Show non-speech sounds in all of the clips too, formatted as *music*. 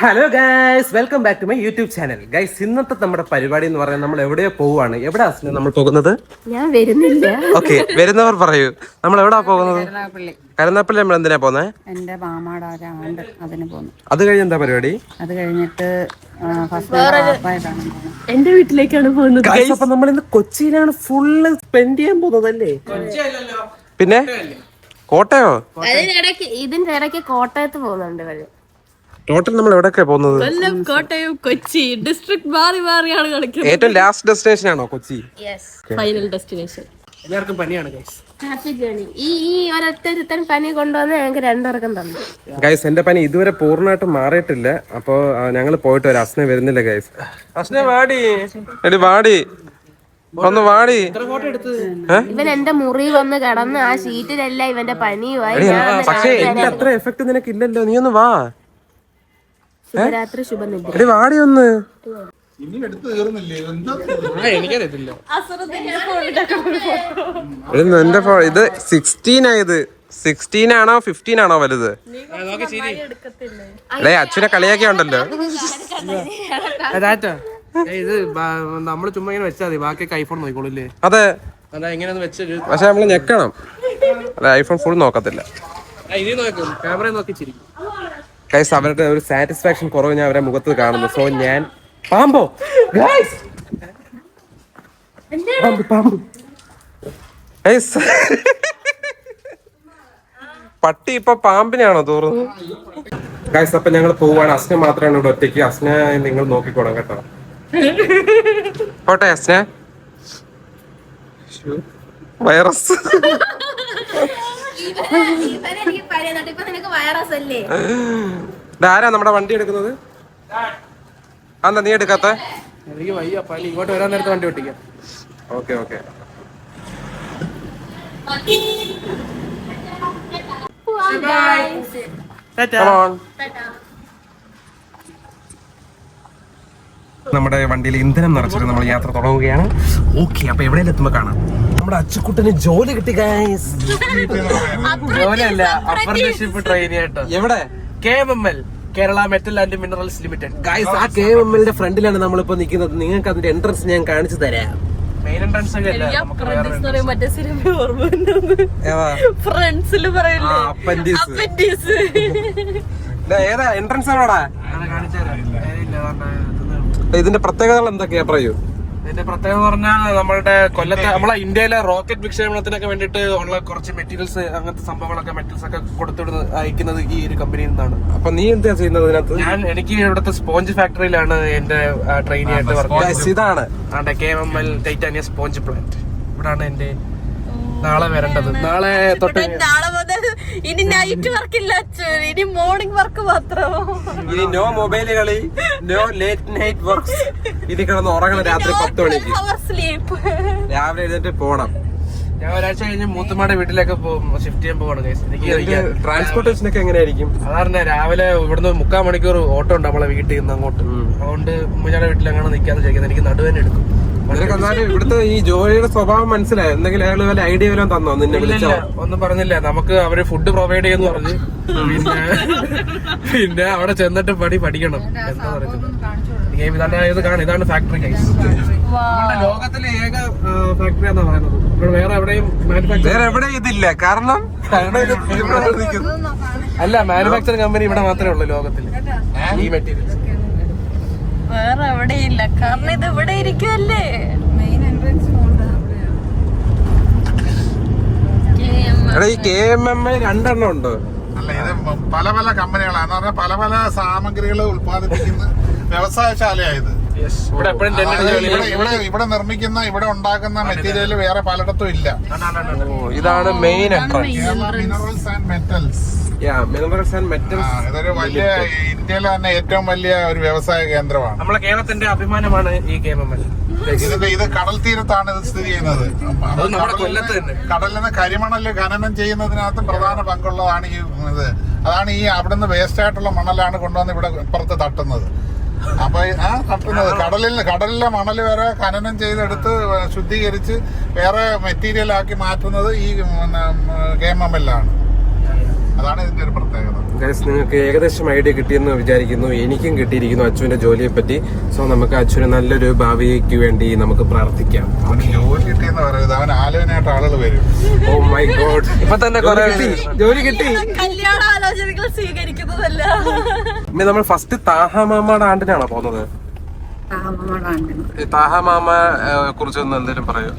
Hello guys welcome back to my YouTube channel guys ഇന്നത്തെ നമ്മുടെ പരിപാടി എന്ന് പറയുന്നത് നമ്മൾ എവിടെയോ പോവാണ് എവിടെ അസ്ന നമ്മൾ പോകുന്നത്? ഞാൻ വരുന്നില്ല. ഓക്കെ വരുന്നവർ പറയൂ. നമ്മൾ എവിടാ പോകുന്നത്? കരുനാപ്പള്ളി നമ്മൾ എന്തിനാ പോകുന്നത് എന്റെ മാമാടെ അതിന് പോന്നു. അത് കഴിഞ്ഞ് എന്താ പരിപാടി? അത് കഴിഞ്ഞിട്ട് എന്റെ വീട്ടിലേക്കാണ് പോകുന്നത്. അപ്പൊ നമ്മൾ ഇന്ന് കൊച്ചിയിലാണ് ഫുള്ള് സ്പെൻഡ് ചെയ്യാൻ പോകുന്നതല്ലേ? പിന്നെ? കോട്ടയോ? അതിനിടയ്ക്ക് ഇതിന്റെ ഇടയ്ക്ക് കോട്ടയത്ത് പോകുന്നുണ്ട് ഇവർ. ടോട്ടൽ നമ്മൾ എവിടെയൊക്കെ പോകുന്നത്? കൊല്ലം കോട്ടയം കൊച്ചി. ഡിസ്ട്രിക്ട് മാറി മാറിയാണ് കളിക്കുന്നത്. ഏറ്റവും ലാസ്റ്റ് ഡെസ്റ്റിനേഷൻ ആണോ കൊച്ചി? ഫൈനൽ ഡെസ്റ്റിനേഷൻ എല്ലാവർക്കും പനിയാണ് ഗൈസ് ഈ ഈ ഒരൊറ്റ ഒരുത്തൻ പനി കൊണ്ടുവന്ന് ഞങ്ങൾക്ക് രണ്ടുപേർക്കും തന്നു. ഗൈസ് എന്റെ പനി ഇതുവരെ പൂർണമായിട്ട് മാറിയിട്ടില്ല. അപ്പോ ഞങ്ങൾ പോയിട്ട് വരാം അസ്നെ വരുന്നില്ല ഗൈസ് അസ്നെ വാടി. എടി വാടി. ഒന്ന് വാടി. ഇവൻ എന്റെ മുറി വന്ന് കിടന്ന് ആ ഷീറ്റിലല്ല ഇവന്റെ പനിയുമായി പക്ഷേ എന്റെ അത്ര എഫക്ട് നിനക്ക് ഇല്ലല്ലോ നീ ഒന്ന് വാ. ശുഭരാത്രി ശുഭനിദ്ര. എടി വാടി ഒന്ന് എന്റെ ഇത് സിക്സ്റ്റീൻ ആയത് സിക്സ്റ്റീൻ ആണോ ഫിഫ്റ്റീൻ ആണോ വലുത്? അല്ലേ അച്ഛനെ കളിയാക്കി ഉണ്ടല്ലോ ഇത് നമ്മൾ ചുമ്മാ ഇങ്ങനെ വെച്ചാൽ മതി. ബാക്കി ഐഫോൺ നോക്കിക്കോളൂല്ലേ? അതെ. എങ്ങനെയാന്ന് പക്ഷെ നമ്മൾ ഞെക്കണം. അല്ല ഐഫോൺ ഫുൾ നോക്കത്തില്ല. ക്യാമറ നോക്കി ചിരിക്കും. ഗൈസ് അവരുടെ ഒരു സാറ്റിസ്ഫാക്ഷൻ കുറവ് ഞാൻ അവരുടെ മുഖത്ത് കാണുന്നു. സോ ഞാൻ പാമ്പോ? ഗൈസ് പാമ്പ് പാമ്പ്. Guys. പട്ടി ഇപ്പൊ പാമ്പിനാണോ തോറുന്നത് ഗൈസ് അപ്പൊ ഞങ്ങൾ പോവാണ്. അസ്ന മാത്രമാണ് ഇവിടെ ഒറ്റയ്ക്ക്. അസ്ന നിങ്ങൾ നോക്കിക്കോണം കേട്ടോ. പോട്ടെ അസ്ന. വൈറസ് ഇവനെനിക്ക് പനി തന്നിട്ട് ഇപ്പൊ നിനക്ക് വൈറസ് അല്ലേ ഇതാരാ നമ്മുടെ വണ്ടി എടുക്കുന്നത്? അന്താ നീ എടുക്കാത്ത? എനിക്ക് വയ്യ പനി ഇങ്ങോട്ട് വരാൻ നേരത്തെ വണ്ടി ഓട്ടിക്കാം. Okay okay. നമ്മുടെ വണ്ടിയിൽ ഇന്ധനം നിറച്ചിട്ട് നമ്മൾ യാത്ര തുടങ്ങുകയാണ്. ഓക്കെ അപ്പൊ എവിടെയെങ്കിലും എത്തുമ്പോ കാണാം. നമ്മുടെ അച്ചുക്കുട്ടന് ജോലി കിട്ടി ഗൈസ് ജോലിയല്ല അപ്രന്റീഷിപ്പ് ട്രെയിനി ആയിട്ട്. എവിടെ? K M M L Kerala metal and minerals limited guys ആ കെ എം എല്ലിന്റെ ഫ്രണ്ടിലാണ് നമ്മളിപ്പോ നിൽക്കുന്നത്. നിങ്ങൾക്ക് അതിന്റെ എൻട്രൻസ് ഞാൻ കാണിച്ചു തരാം. മെയിൻ എൻട്രൻസ് ഒക്കെ അല്ല? ഫ്രണ്ട്സിൽ ഏതാ? എൻട്രൻസ് ആണോടാ ഇതിന്റെ പ്രത്യേകതകൾ എന്തൊക്കെയാ? പറയൂ. ഇതിന്റെ പ്രത്യേകത എന്ന് പറഞ്ഞാൽ നമ്മളുടെ കൊല്ലത്തെ നമ്മളെ ഇന്ത്യയിലെ റോക്കറ്റ് വിക്ഷേപണത്തിനൊക്കെ വേണ്ടിയിട്ട് ഉള്ള കുറച്ച് മെറ്റീരിയൽസ് അങ്ങനത്തെ സംഭവങ്ങളൊക്കെ മെറ്റീരിയൽസ് ഒക്കെ കൊടുത്തിട്ട് അയക്കുന്നത് ഈ ഒരു കമ്പനിയിൽ നിന്നാണ്. അപ്പൊ നീ എന്താ ചെയ്യുന്നത് ഇതിനകത്ത്? ഞാൻ എനിക്ക് ഇവിടുത്തെ സ്പോഞ്ച് ഫാക്ടറിയിലാണ് എന്റെ ട്രെയിനി ആയിട്ട് വർക്ക് ഇതാണ്. K M L titanium sponge plant ഇവിടാണ് എന്റെ നാളെ വരേണ്ടത്. നാളെ തൊട്ട് നാളെ മുതൽ ഇനി നൈറ്റ് വർക്ക് ഇല്ല ഇനി മോർണിംഗ് വർക്ക് മാത്രമോ ഇനി നോ മൊബൈൽ കളി നോ ലേറ്റ് നൈറ്റ് വർക്ക് ഇനി കിടന്ന് ഉറങ്ങണം രാത്രി പത്ത് മണിക്ക്. രാവിലെ എഴുന്നേറ്റ് പോണം. ഞാൻ ഒരാഴ്ച കഴിഞ്ഞ് മൂത്തുമാടെ വീട്ടിലേക്ക് ഷിഫ്റ്റ് ചെയ്യാൻ പോകണം. എനിക്ക് ട്രാൻസ്പോർട്ടേഷൻ ഒക്കെ എങ്ങനെയായിരിക്കും? സാധാരണ രാവിലെ ഇവിടുന്ന് മുക്കാൽ മണിക്കൂർ ഓട്ടോ ഉണ്ട് നമ്മളെ വീട്ടിൽ നിന്ന് അങ്ങോട്ട്. അതുകൊണ്ട് ഉമ്മച്ചാടെ വീട്ടിൽ അങ്ങനെ നിൽക്കാന്ന് ചോദിക്കുന്നത് എനിക്ക് നടുവേനെ എടുക്കും. നിനക്ക് എന്നാലും ഇവിടുത്തെ ഈ ജോലിയുടെ സ്വഭാവം മനസ്സിലായി? എന്തെങ്കിലും അയാൾ വല്ല ഐഡിയ വല്ലതും തന്നോ നിന്നെ വിളിച്ചോ? ഒന്നും പറഞ്ഞില്ല. നമുക്ക് അവർ ഫുഡ് പ്രൊവൈഡ് ചെയ്യുന്നു പറഞ്ഞു. പിന്നെ പിന്നെ അവിടെ ചെന്നിട്ട് പടി പഠിക്കണം. എന്താ പറയുന്നത്? ഇതാണ് ഇത് കാണും ഇതാണ് ഫാക്ടറി ലോകത്തിലെ ഏക ഫാക്ടറി എന്നാ പറയുന്നത്. ഇവിടെ വേറെ എവിടെയും മാനുഫാക്ചർ വേറെ എവിടെയും ഇതില്ല. കാരണം അല്ല മാനുഫാക്ചറിംഗ് കമ്പനി ഇവിടെ മാത്രമേ ഉള്ളൂ ലോകത്തിൽ ഈ മെറ്റീരിയൽസ് വേറെ എവിടെയില്ല. കാരണം ഇത് ഇവിടെ ഇരിക്കുമല്ലേ മെയിൻ എൻട്രൻസ് പോകുന്നത് എടാ ഈ കെ എം എം എ രണ്ടെണ്ണം ഉണ്ട്. അല്ല ഇത് പല പല കമ്പനികളാണ് പറഞ്ഞാൽ പല പല സാമഗ്രികൾ ഉത്പാദിപ്പിക്കുന്ന വ്യവസായശാലയായത് ഇവിടെ ഇവിടെ നിർമ്മിക്കുന്ന ഇവിടെ ഉണ്ടാക്കുന്ന മെറ്റീരിയൽ വേറെ പലയിടത്തും ഇല്ല. ഇതാണ് മെയിൻ മിനറൽസ് ആൻഡ് മെറ്റൽസ് ഇതൊരു വലിയ ഇന്ത്യയിലെ തന്നെ ഏറ്റവും വലിയ ഒരു വ്യവസായ കേന്ദ്രമാണ്. നമ്മളെ കേരളത്തിന്റെ അഭിമാനമാണ് ഈ കേരളം ഇതിന്റെ ഇത് കടൽ തീരത്താണ് ഇത് സ്ഥിതി ചെയ്യുന്നത്. കടലിൽ നിന്ന് കരിമണൽ ഖനനം ചെയ്യുന്നതിനകത്ത് പ്രധാന പങ്കുള്ളതാണ് ഈ ഇത്. അതാണ് ഈ അവിടുന്ന് വേസ്റ്റ് ആയിട്ടുള്ള മണലാണ് കൊണ്ടുവന്ന് ഇവിടെ ഇപ്പുറത്ത് തട്ടുന്നത്. അപ്പൊ ആ തട്ടുന്നത്. കടലിൽ കടലിലെ മണൽ വരെ ഖനനം ചെയ്തെടുത്ത് ശുദ്ധീകരിച്ച് വേറെ മെറ്റീരിയൽ ആക്കി മാറ്റുന്നത് ഈ കെ എം എം എല്ലാണ് അതാണ് ഇതിന്റെ ഒരു പ്രത്യേകത. ഗൈസ് നിങ്ങൾക്ക് ഏകദേശം ഐഡിയ കിട്ടിയെന്ന് വിചാരിക്കുന്നു. എനിക്കും കിട്ടിയിരിക്കുന്നു അച്ചുവിന്റെ ജോലിയെ പറ്റി സോ നമുക്ക് അച്ഛന് നല്ലൊരു ഭാവിക്ക് വേണ്ടി നമുക്ക് പ്രാർത്ഥിക്കാം. അവന് ജോലി കിട്ടിയെന്ന് പറയരുത് അവൻ ആലോചനയായിട്ട് ആളുകൾ വരും. ഓ മൈ ഗോഡ് ഇപ്പൊ തന്നെ കുറെ ജോലി കിട്ടി. കല്യാണ ആലോചനകൾ സ്വീകരിക്കുന്നതല്ല. ഇനി നമ്മൾ ഫസ്റ്റ് താഹ മാമയുടെ ആണ്ടിനാണോ പോകുന്നത്? താഹമാമ ആണ്ടിന്. താഹ മാമ കുറിച്ചൊന്ന് എന്തെങ്കിലും പറയൂ.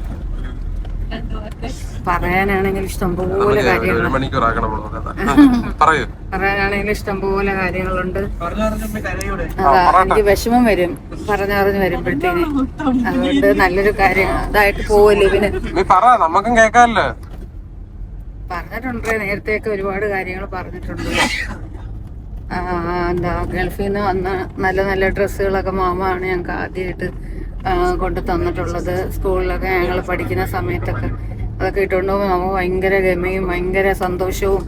പറയാനാണെങ്കിൽ ഇഷ്ടംപോലെ *laughs* പറയാനാണെങ്കിൽ ഇഷ്ടംപോലെ കാര്യങ്ങളുണ്ട്. എനിക്ക് വിഷമം വരും. പറഞ്ഞറിഞ്ഞ് വരുമ്പോഴത്തേന്. അതുകൊണ്ട് നല്ലൊരു കാര്യം. അതായിട്ട് പോവല്ലേ ഇവന് നമുക്കും കേക്കാല്ലോ പറഞ്ഞിട്ടുണ്ട്. നേരത്തെയൊക്കെ ഒരുപാട് കാര്യങ്ങൾ പറഞ്ഞിട്ടുണ്ട്. ആ, എന്താ ഗൾഫിൽ നിന്ന് വന്ന നല്ല നല്ല ഡ്രസ്സുകളൊക്കെ മാമാണ് ഞങ്ങൾക്ക് ആദ്യമായിട്ട് കൊണ്ട് തന്നിട്ടുള്ളത് സ്കൂളിലൊക്കെ ഞങ്ങൾ പഠിക്കുന്ന സമയത്തൊക്കെ. അതൊക്കെ ഇട്ടുകൊണ്ട് പോകുമ്പോൾ നമുക്ക് ഭയങ്കര ഗമയും ഭയങ്കര സന്തോഷവും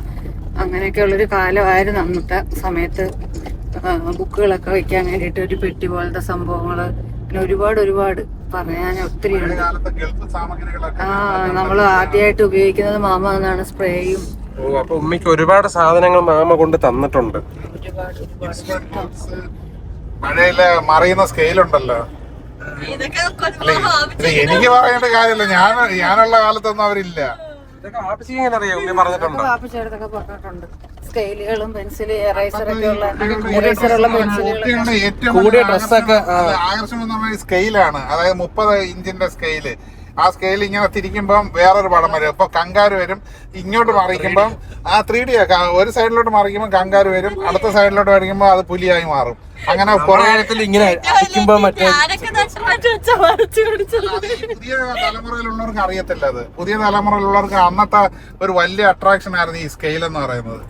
അങ്ങനെയൊക്കെയുള്ളൊരു കാലമായിരുന്നു അന്നത്തെ സമയത്ത്. ബുക്കുകളൊക്കെ വയ്ക്കാൻ വേണ്ടിയിട്ട് ഒരു പെട്ടി പോലത്തെ സംഭവങ്ങൾ പിന്നെ ഒരുപാട് ഒരുപാട് പറയാൻ ഒത്തിരി ഉണ്ട്. ആ നമ്മൾ ആദ്യമായിട്ട് ഉപയോഗിക്കുന്നത് മാമ എന്നാണ് സ്പ്രേയും. ഓ അപ്പൊ ഉമ്മയ്ക്ക് ഒരുപാട് സാധനങ്ങൾ മാമ കൊണ്ട് തന്നിട്ടുണ്ട്. മഴയിലെ മറിയുന്ന സ്കെയിൽ ഉണ്ടല്ലോ അല്ല, ഇത് എനിക്ക് പറയേണ്ട കാര്യമില്ല. ഞാൻ ഞാനുള്ള കാലത്തൊന്നും അവരില്ല. സ്കെയിലുകളും പെൻസിൽ എറൈസറൊക്കെ ഉള്ള എറൈസറുള്ള പെൻസിലുകൾ കുട്ടികളുടെ ഏറ്റവും കൂടിയ വലിയ ഡ്രസ്സൊക്കെ, ആ. ആകർഷണം എന്ന് പറഞ്ഞാൽ സ്കെയിലാണ്. അതായത് മുപ്പത് ഇഞ്ചിന്റെ സ്കെയിൽ. ആ സ്കെയിൽ ഇങ്ങനെ തിരിക്കുമ്പം വേറൊരു പടം വരും. ഇപ്പൊ കങ്കാര് വരും ഇങ്ങോട്ട് മറിക്കുമ്പം ആ ത്രീ ഡി ഒരു സൈഡിലോട്ട് മറിക്കുമ്പോൾ കങ്കാര് വരും അടുത്ത സൈഡിലോട്ട് മറിക്കുമ്പോൾ അത് പുലിയായി മാറും. അങ്ങനെ കാലത്തിൽ ഇങ്ങനെ അടിക്കുമ്പോ മറ്റേ പുതിയ തലമുറയിലുള്ളവർക്ക് അറിയത്തില്ല അത്. പുതിയ തലമുറയിലുള്ളവർക്ക് അന്നത്തെ ഒരു വലിയ അട്രാക്ഷൻ ആയിരുന്നു ഈ സ്കെയിൽ എന്ന് പറയുന്നത്.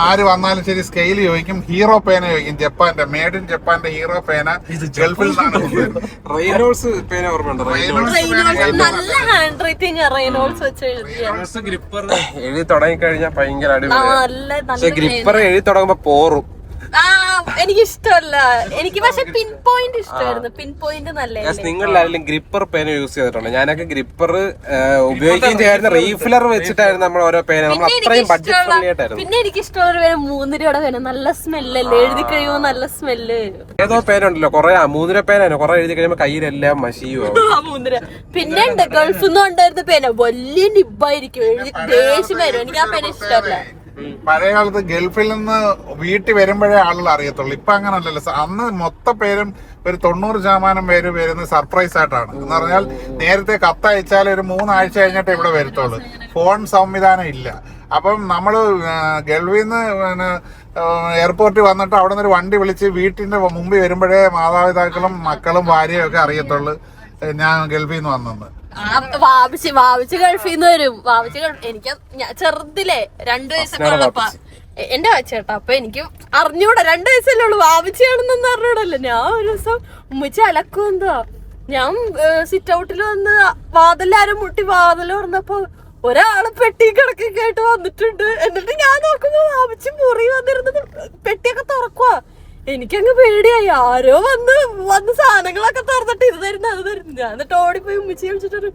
ആര് വന്നാലും ശരി സ്കെയിൽ ചോദിക്കും ഹീറോ പേന ചോദിക്കും ജപ്പാന്റെ മേഡ് ഇൻ ജപ്പാന്റെ ഹീറോ പേന ഗൾഫിൽ. റെയിനോൾസ് പേന ഓർമ്മയുണ്ട്? റെയിനോൾസ് റെയിനോൾസ് നല്ല ഹാൻഡ് റൈറ്റിംഗ് റെയിനോൾസ് വെച്ച് എഴുതിയ ഗ്രിപ്പർ എഴുതി തുടങ്ങി കഴിഞ്ഞാൽ ഭയങ്കര അടിപൊളി നല്ല പക്ഷെ നല്ല ഗ്രിപ്പർ എഴുതി തുടങ്ങുമ്പോ പോറും. എനിക്ക് ഇഷ്ടമല്ല എനിക്ക് പക്ഷെ പിൻ പോയിന്റ് ഇഷ്ടമായിരുന്നു. പിൻ പോയിന്റ് നല്ല ആരെങ്കിലും ഗ്രിപ്പർ പേന യൂസ് ചെയ്തിട്ടുണ്ടോ? ഞാനൊക്കെ ഗ്രിപ്പർ ഉപയോഗിക്കുകയും ചെയ്യായിരുന്നു റീഫിലർ വെച്ചിട്ടായിരുന്നു നമ്മൾ ഓരോ പേന നമ്മൾ അത്രയും ബഡ്ജറ്റ് ഫ്രണ്ട്ലി ആയിട്ടായിരുന്നു. പിന്നെ എനിക്ക് ഇഷ്ടമുള്ള ഒരു പേന മൂന്ന് രൂപയുടെ പേന നല്ല സ്മെല്ലല്ലേ എഴുതി കഴിയുമ്പോൾ നല്ല സ്മെല്ല് ഏതോ പേന ഉണ്ടല്ലോ. കൊറേ മൂന്നിര പേന കൊറേ എഴുതി കഴിയുമ്പോൾ കയ്യിലെല്ലാം മഷിയോ പിന്നെ ഉണ്ട്. ഗൾഫിൽ നിന്ന് ഉണ്ടായിരുന്ന പേന വലിയ നിബായിരിക്കും എഴുതി ദേഷ്യം വരും. എനിക്ക് ആ പേന ഇഷ്ടമല്ല. പഴയ കാലത്ത് ഗൾഫിൽ നിന്ന് വീട്ടിൽ വരുമ്പോഴേ ആളുകൾ അറിയത്തുള്ളൂ. ഇപ്പൊ അങ്ങനല്ലല്ലോ. അന്ന് മൊത്ത പേരും ഒരു തൊണ്ണൂറ് ശതമാനം പേര് വരുന്നത് സർപ്രൈസ് ആയിട്ടാണ്. എന്ന് പറഞ്ഞാൽ നേരത്തെ കത്തയച്ചാൽ ഒരു മൂന്നാഴ്ച കഴിഞ്ഞിട്ട് ഇവിടെ വരത്തുള്ളൂ. ഫോൺ സംവിധാനം ഇല്ല. അപ്പം നമ്മൾ ഗൾഫിൽ നിന്ന് പിന്നെ എയർപോർട്ടിൽ വന്നിട്ട് അവിടെ നിന്ന് ഒരു വണ്ടി വിളിച്ച് വീട്ടിന്റെ മുമ്പിൽ വരുമ്പോഴേ മാതാപിതാക്കളും മക്കളും ഭാര്യയും ഒക്കെ അറിയത്തുള്ളൂ. ഞാൻ ഗൾഫിൽ നിന്ന് വന്നെന്ന് ആ, വാവിച്ച് വാവിച്ച് ഗൾഫിൽ നിന്ന് വരും. വാവിച്ച് എനിക്ക് ചെറുതിലേ രണ്ടു വയസ്സൊക്കെ ഉള്ളപ്പ. എന്റെ ചേട്ടാ അപ്പൊ എനിക്ക് അറിഞ്ഞൂടാ രണ്ടു വയസ്സല്ലേ ഉള്ളു. വാവിച്ചാണെന്നൊന്നും അറിഞ്ഞൂടല്ലോ. ഞാൻ ഒരു ദിവസം ഉമ്മച്ചി അലക്കും എന്താ ഞാൻ സിറ്റ് ഔട്ടിൽ വന്ന് വാതിലാരും മുട്ടി വാതിൽ പറഞ്ഞപ്പോ ഒരാൾ പെട്ടി കിടക്കി കേട്ട് വന്നിട്ടുണ്ട്. എന്നിട്ട് ഞാൻ നോക്കുമ്പോ വാവിച്ച് മുറി വന്നിരുന്നത് പെട്ടിയൊക്കെ തുറക്കുവാ. എനിക്കങ്ങ് പേടിയായി. ആരോ വന്ന് വന്ന് സാധനങ്ങളൊക്കെ തുറന്നിട്ട് ഇത് തരുന്ന അത് തരുന്നു. ഞാൻ എന്നിട്ട് ഓടിപ്പോയി ഉമ്മിച്ചി വിളിച്ചിട്ടൊരു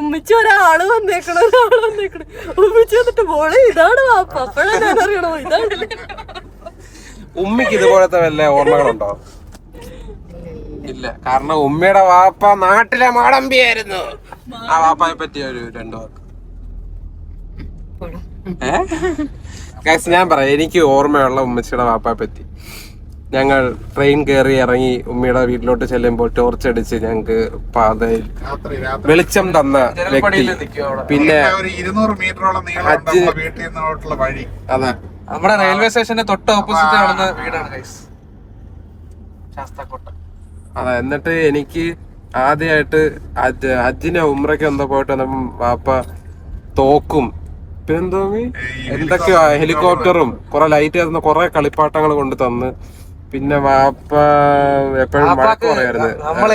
ഉമ്മിച്ചി ഒരാൾ വന്നേക്കണ ഒരാൾ വന്നേക്കണ. ഉമ്മിച്ചി വന്നിട്ട് മോളെ ഇതാണ് വാപ്പ. അപ്പോഴാണ് ഞാൻ അറിയണോ ഇതാണ്. ഉമ്മക്ക് ഇതുപോലത്തെ വല്ല ഓർമ്മകളുണ്ടോ? ഇല്ല. കാരണം ഉമ്മയുടെ വാപ്പ നാട്ടിലെ മാടമ്പിയായിരുന്നു. ആ വാപ്പായെ പറ്റിയ ഒരു രണ്ടു വാക്ക്. ഏഹ് ഞാൻ പറയാം. എനിക്ക് ഓർമ്മയുള്ള ഉമ്മച്ചിയുടെ വാപ്പായെ പറ്റി. ഞങ്ങൾ ട്രെയിൻ കയറി ഇറങ്ങി ഉമ്മയുടെ വീട്ടിലോട്ട് ചെല്ലുമ്പോൾ ടോർച്ച് അടിച്ച് ഞങ്ങൾക്ക് പാതയിൽ വെളിച്ചം തന്ന വ്യക്തി. പിന്നെ അതെ. നമ്മുടെ റെയിൽവേ സ്റ്റേഷന്റെ തൊട്ട് ഓപ്പോസിറ്റ് വീടാണ് ശാസ്താക്കോട്ട. അതെ എന്നിട്ട് എനിക്ക് ആദ്യമായിട്ട് അജിനെ ഹജ്ജിനെ ഉമ്രയ്ക്ക് എന്തോ പോയിട്ട് വന്നപ്പം വാപ്പ തോക്കും. പിന്നെന്തോ എന്തൊക്കെയോ ഹെലികോപ്റ്ററും കുറെ ലൈറ്റ് കുറെ കളിപ്പാട്ടങ്ങൾ കൊണ്ട് തന്ന്. പിന്നെ വാപ്പ എപ്പോഴും വഴക്ക് പറയായിരുന്നു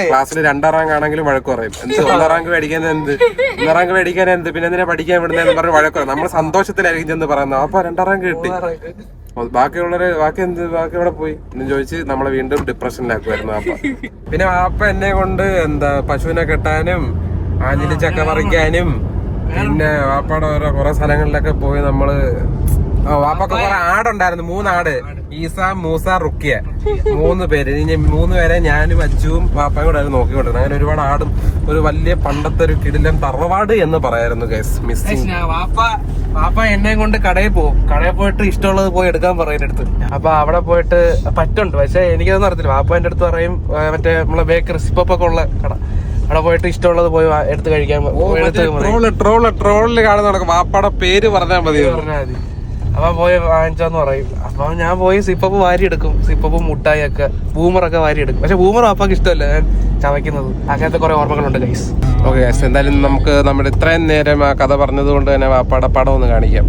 ക്ലാസ്സിൽ രണ്ടാം റാങ്ക് ആണെങ്കിലും വഴക്ക് പറയും. എന്ത് ഒന്നാം റാങ്ക് മേടിക്കാൻ എന്ത്? ഒന്നാം റാങ്ക് മേടിക്കാൻ എന്ത്? പിന്നെ എന്തിനാ പഠിക്കാൻ വിടുന്നതെന്ന് പറഞ്ഞ് വഴക്ക് പറയും. നമ്മൾ സന്തോഷത്തിലായിരിക്കും ചെന്ന് പറയുന്നത്. വാപ്പ രണ്ടാം റാങ്ക് കിട്ടി. ബാക്കിയുള്ളവര് ബാക്കി എന്ത്? ബാക്കി എവിടെ പോയി? എന്ന് ചോദിച്ച് നമ്മളെ വീണ്ടും ഡിപ്രഷനിലാക്കുമായിരുന്നു വാപ്പ. പിന്നെ വാപ്പ എന്നെ കൊണ്ട് എന്താ പശുവിനെ കെട്ടാനും ആഞ്ഞിലി ചക്ക പറിക്കാനും പിന്നെ വാപ്പയുടെ ഓരോ കുറെ സ്ഥലങ്ങളിലൊക്കെ പോയി നമ്മൾ ഓ വാപ്പൊക്കെ കുറെ ആടുണ്ടായിരുന്നു. മൂന്നാട്. ഈസ മൂസ റുക്കിയ. മൂന്ന് പേര്. ഇനി മൂന്ന് പേരെ ഞാനും അച്ചുവും വാപ്പയും കൂടെ ആയിരുന്നു നോക്കിക്കൊണ്ടിരുന്നത് അങ്ങനെ ഒരുപാട് ആടും ഒരു വലിയ പണ്ടത്തെ ഒരു കിടിലം തറവാട് എന്ന് പറയായിരുന്നു ഗൈസ് മിസ്സിങ് വാപ്പ വാപ്പ എന്നെ കൊണ്ട് കടയിൽ പോകും. കടയിൽ പോയിട്ട് ഇഷ്ടമുള്ളത് പോയി എടുക്കാൻ പറയും അടുത്ത്. അപ്പൊ അവിടെ പോയിട്ട് പറ്റുണ്ട്. പക്ഷെ എനിക്കതൊന്നും അറിയത്തില്ല. വാപ്പ എന്റെ അടുത്ത് പറയും മറ്റേ നമ്മളെ ബേക്കറി സിപ്പൊക്കെ ഉള്ള കട. അവിടെ പോയിട്ട് ഇഷ്ടമുള്ളത് പോയി എടുത്ത് കഴിക്കാൻ. ട്രോൾ ട്രോൾ ട്രോളിൽ കാണുന്ന നടക്കും വാപ്പയുടെ പേര് പറഞ്ഞാൽ മതി പറഞ്ഞാൽ മതി. അപ്പൊ പോയി വാങ്ങിച്ചാന്ന് പറയും. അപ്പൊ ഞാൻ പോയി സിപ്പപ്പ് വാരി എടുക്കും സിപ്പപ്പ് മുട്ടായി ഒക്കെ ബൂമറൊക്കെ വാരി എടുക്കും പക്ഷെ ബൂമർ വാപ്പാക്ക് ഇഷ്ടമല്ല. ഞാൻ ചവയ്ക്കുന്നത്. അങ്ങനത്തെ കുറെ ഓർമ്മകളുണ്ട് ഗൈസ് ഓക്കെ ഗൈസ് എന്തായാലും നമുക്ക് നമ്മുടെ ഇത്രയും നേരം ആ കഥ പറഞ്ഞതുകൊണ്ട് തന്നെ വാപ്പാടെ പടം ഒന്ന് കാണിക്കാം.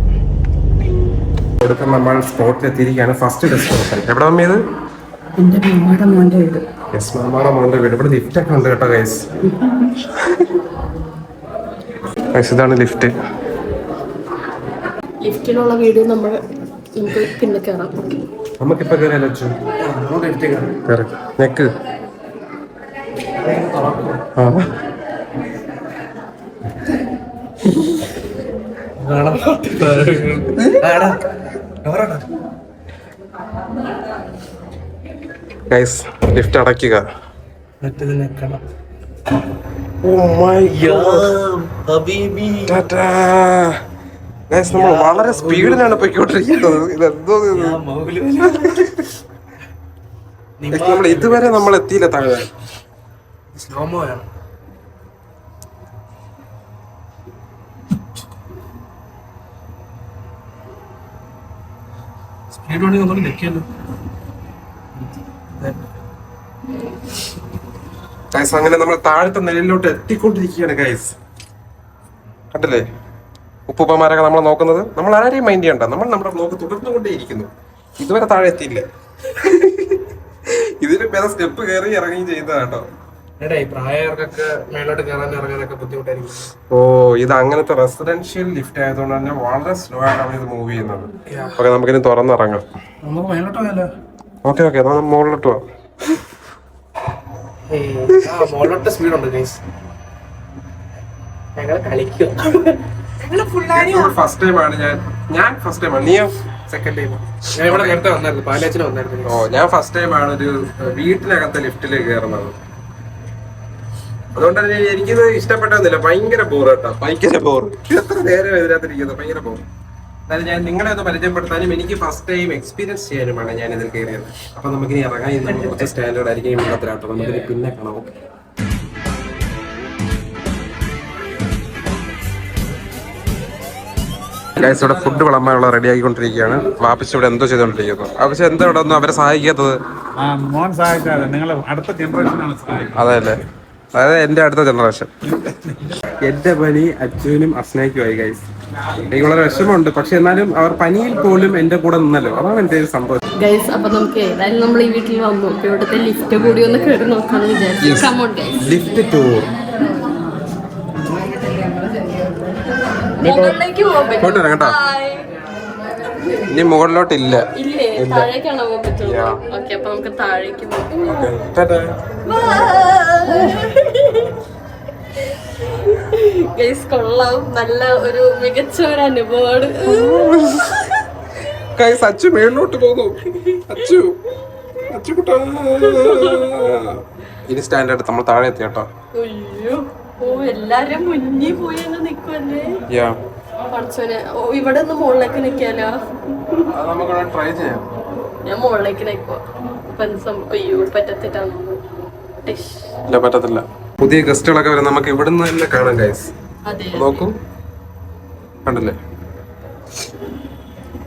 കൊടുക്കാൻ നമ്മൾ സ്പോട്ടിൽ എത്തിയിരിക്കുകയാണ്. ഫസ്റ്റ് ഡെസ്റ്റിനേഷൻ എവിടെ യെസ് മാമാടെ മോന്റെ വീട്. ഇവിടെ ഉണ്ട് കേട്ടോ ഗൈസ് ഗൈസ് *laughs* ഇതാണ് ലിഫ്റ്റ് ലിഫ്റ്റിലുള്ള വീഡിയോ നമ്മൾ നമുക്ക് പിന്നെ കയറാം നമുക്കിപ്പോ കയറിയാലോ അച്ചു? നെക്ക് ആ. ഗൈസ് ലിഫ്റ്റ് അടയ്ക്കുക. മൈ ഗോഡ് ഹബീബി ടാറ്റാ. Guys, നമ്മൾ വളരെ സ്പീഡിലാണ് പൊയ്ക്കൊണ്ടിരിക്കുന്നത്. ഇതെന്തോ നമ്മൾ ഇതുവരെ നമ്മൾ എത്തിയില്ല താഴെ. സ്ലോമോ സ്പീഡ് വേണമെങ്കിൽ ഒന്നുകൂടി ഞെക്കിയല്ലോ അങ്ങനെ നമ്മൾ താഴത്തെ നിലയിലോട്ട് എത്തിക്കൊണ്ടിരിക്കുകയാണ് ഗൈസ് കണ്ടില്ലേ? ഉപ്പുപ്പമാരൊക്കെ നമ്മൾ നോക്കുന്നത് നമ്മൾ ആരെയും മൈൻഡ് ചെയ്യണ്ട. നമ്മൾ നമ്മുടെ ബ്ലോഗ് തുടർന്നുകൊണ്ടേയിരിക്കുന്നു. ഇതുവരെ താഴെ എത്തിയില്ല. ഇതിന് പേരെ സ്റ്റെപ്പ് കയറി ഇറങ്ങി ചെയ്തതാ കേട്ടോ. ഓ ഇത് അങ്ങനത്തെ റെസിഡൻഷ്യൽ ലിഫ്റ്റ് ആയതുകൊണ്ട് തന്നെ വളരെ സ്ലോ ആയിട്ടാണ് ഇത് മൂവ് ചെയ്യുന്നത്. ഓക്കെ നമുക്കിനി തുറന്നിറങ്ങാം. ഓക്കെ ഓക്കെ മുകളിലോട്ട് പോവാം. ആ മോളോട്ട് സ്പീഡ് ഫസ്റ്റ് ടൈം ആണ് ഞാൻ ഞാൻ ഫസ്റ്റ് ടൈം ആണ്. നീയോ സെക്കൻഡ് ടൈം ഞാൻ ഇവിടെ നേരത്തെ വന്നായിരുന്നു. പാലാച്ചിന് വന്നായിരുന്നു. ഓ ഞാൻ ഫസ്റ്റ് ടൈം ആണ് ഒരു വീട്ടിനകത്തെ ലിഫ്റ്റിൽ കയറുന്നത്. അതുകൊണ്ട് തന്നെ എനിക്കിത് ഇഷ്ടപ്പെട്ടില്ല ഭയങ്കര ബോർ കേട്ടോ. ഭയങ്കര ബോർ എത്ര നേരം ഇതിനകത്തിരിക്കുന്നത് ഭയങ്കര ബോർ അതായത് ഞാൻ നിങ്ങളെ ഒന്ന് പരിചയപ്പെടുത്താനും എനിക്ക് ഫസ്റ്റ് ടൈം എക്സ്പീരിയൻസ് ചെയ്യാനുമാണ് ഞാൻ ഇതിൽ കയറിയത്. അപ്പൊ നമുക്കിനി ഇറങ്ങാൻ ഇന്ന് കുറച്ച് സ്റ്റാൻഡേർഡ് ആയിരിക്കും. ഈ മണ്ഡലത്തിലാട്ടോ നമുക്കിനി പിന്നെ കാണാം. ഗൈസ് ഇവിടെ ഫുഡ് വിളമ്പാനുള്ള റെഡി ആക്കിക്കൊണ്ടിരിക്കുകയാണ് വാപ്പിച്ച് ഇവിടെ എന്തോ ചെയ്തോണ്ടിരിക്കുന്നു വാപ്പിച്ച് എന്താ ഇവിടെ ഒന്നും അവരെ സഹായിക്കാത്തത്? അതല്ലേ അതായത് എന്റെ അടുത്ത ജനറേഷൻ എന്റെ പനി അച്ഛനും അസ്നയ്ക്കുമായി ഗൈസ് എനിക്ക് വളരെ വിഷമമുണ്ട്. പക്ഷെ എന്നാലും അവർ പനിയിൽ പോലും എന്റെ കൂടെ നിന്നല്ലോ. അതാണ് എന്റെ ഒരു സംഭവം. ഗൈസ് അപ്പൊ നമുക്ക് ഏതായാലും നമ്മൾ ഈ വീട്ടിൽ വന്നു. ഇവിടുത്തെ ലിഫ്റ്റ് കൂടി ഒന്ന് കയറി നോക്കാന്ന് വിചാരിച്ചു. കമോൺ ഗൈസ് ലിഫ്റ്റ് ടൂർ മുകളിലേക്ക് പോകാൻ പറ്റും. പോട്ടെ കേട്ടോ. Bye. ഇനി മുകളിലോട്ടില്ല. ഇല്ലേ? താഴേക്കാണോ പോകാൻ പറ്റുള്ളൂ? ഓക്കെ അപ്പൊ നമുക്ക് താഴേക്ക് പോകാം. ഓക്കെ ടാറ്റാ ഗൈസ് കൊള്ളാം. നല്ല ഒരു മികച്ച ഒരു അനുഭവമാണ്. *laughs* ഗൈസ് അച്ചു മേളിലോട്ട് പോകുന്നു അച്ചു. അച്ചു കുട്ടാ. ഇനി സ്റ്റാൻഡേർഡ് നമ്മൾ താഴെ എത്തി കേട്ടോ അയ്യോ. ഓ എല്ലാരും മുന്നിൽ പോയി അങ്ങ് നിക്കുവല്ലേ? യാ പഠിച്ചോനെ ഓ ഇവിടെ ഒന്ന് മുകളിലേക്ക് നിക്കാലോ. നമുക്ക് ട്രൈ ചെയ്യാം. ഞാൻ മുകളിലേക്ക് നിക്കുവാ. പെൻസം എന്ത് സംഭവം അയ്യോ പറ്റത്തിട്ടാണ്. ടിഷ്. ഇല്ല പറ്റത്തില്ല. പുതിയ ഗസ്റ്റുകളൊക്കെ വരെ നമുക്ക് ഇവിടുന്ന് തന്നെ കാണാം ഗൈസ് അതെ. നോക്കൂ. കണ്ടില്ലേ?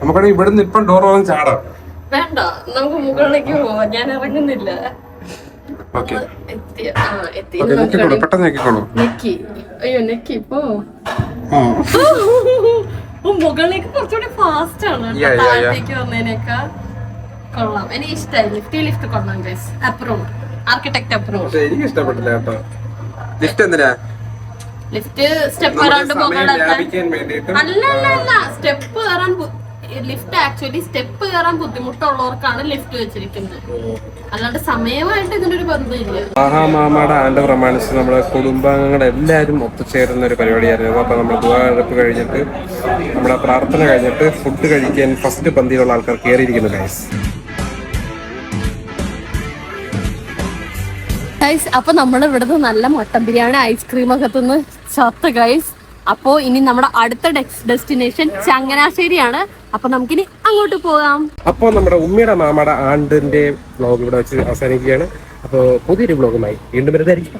നമുക്കാണെങ്കിൽ ഇവിടുന്ന് ഇപ്പം ഡോർ വന്ന് ചാടാം. വേണ്ട നമുക്ക് മുകളിലേക്ക് പോവാം. ഞാൻ ഇറങ്ങുന്നില്ല. ഓക്കെ പെട്ടെന്ന് നെക്കി. അയ്യോ നെക്കി ഇപ്പോ ഓ, മുകളിലേക്ക് കുറച്ചുകൂടി ഫാസ്റ്റ് ആണ്. താഴത്തേക്ക് കൊള്ളാം. എനിക്ക് ഇഷ്ടമായി ലിഫ്റ്റ് ലിഫ്റ്റ് കൊള്ളാം ഗൈസ് അപ്രൂവ് ആർക്കിടെക്ട് അപ്രൂവ് എനിക്ക് ഇഷ്ടപ്പെട്ടില്ല കേട്ടോ. ലിഫ്റ്റ് എന്തിനാ? ലിഫ്റ്റ് സ്റ്റെപ്പ് അല്ല? അല്ല അല്ല സ്റ്റെപ്പ് കയറാൻ ലിഫ്റ്റ് ആക്ച്വലി സ്റ്റെപ്പ് കയറാൻ ബുദ്ധിമുട്ടുള്ളവർക്കാണ് ലിഫ്റ്റ് വെച്ചിരിക്കുന്നത്. അല്ലാണ്ട് സമയമായിട്ട് ഇതിനൊരു ബന്ധമില്ല. മഹാമാമയുടെ ആണ്ട് പ്രമാണിച്ച് നമ്മുടെ കുടുംബാംഗങ്ങൾ എല്ലാവരും ഒത്തുചേരുന്ന ഒരു പരിപാടിയായിരുന്നു. അപ്പൊ നമ്മൾ ദുവാഴപ്പ് കഴിഞ്ഞിട്ട് നമ്മുടെ പ്രാർത്ഥന കഴിഞ്ഞിട്ട് ഫുഡ് കഴിക്കാൻ ഫസ്റ്റ് പന്തിയിലുള്ള ആൾക്കാർ കയറിയിരിക്കുന്നു ഗൈസ് ഗൈസ് അപ്പൊ നമ്മൾ ഇവിടുന്ന് നല്ല മട്ടൻ ബിരിയാണി ഐസ്ക്രീം ഒക്കെ തിന്ന് ചത്ത ഗൈസ് അപ്പോ ഇനി നമ്മുടെ അടുത്ത ഡെസ്റ്റിനേഷൻ ചങ്ങനാശ്ശേരിയാണ്. അപ്പൊ നമുക്കിനി അങ്ങോട്ട് പോകാം. അപ്പോൾ നമ്മുടെ ഉമ്മയുടെ മാമയുടെ ആണ്ടിന്റെ വ്ലോഗ് ഇവിടെ വെച്ച് അവസാനിക്കുകയാണ്. അപ്പോൾ പുതിയൊരു വ്ലോഗുമായി വീണ്ടും വരുന്നതായിരിക്കും.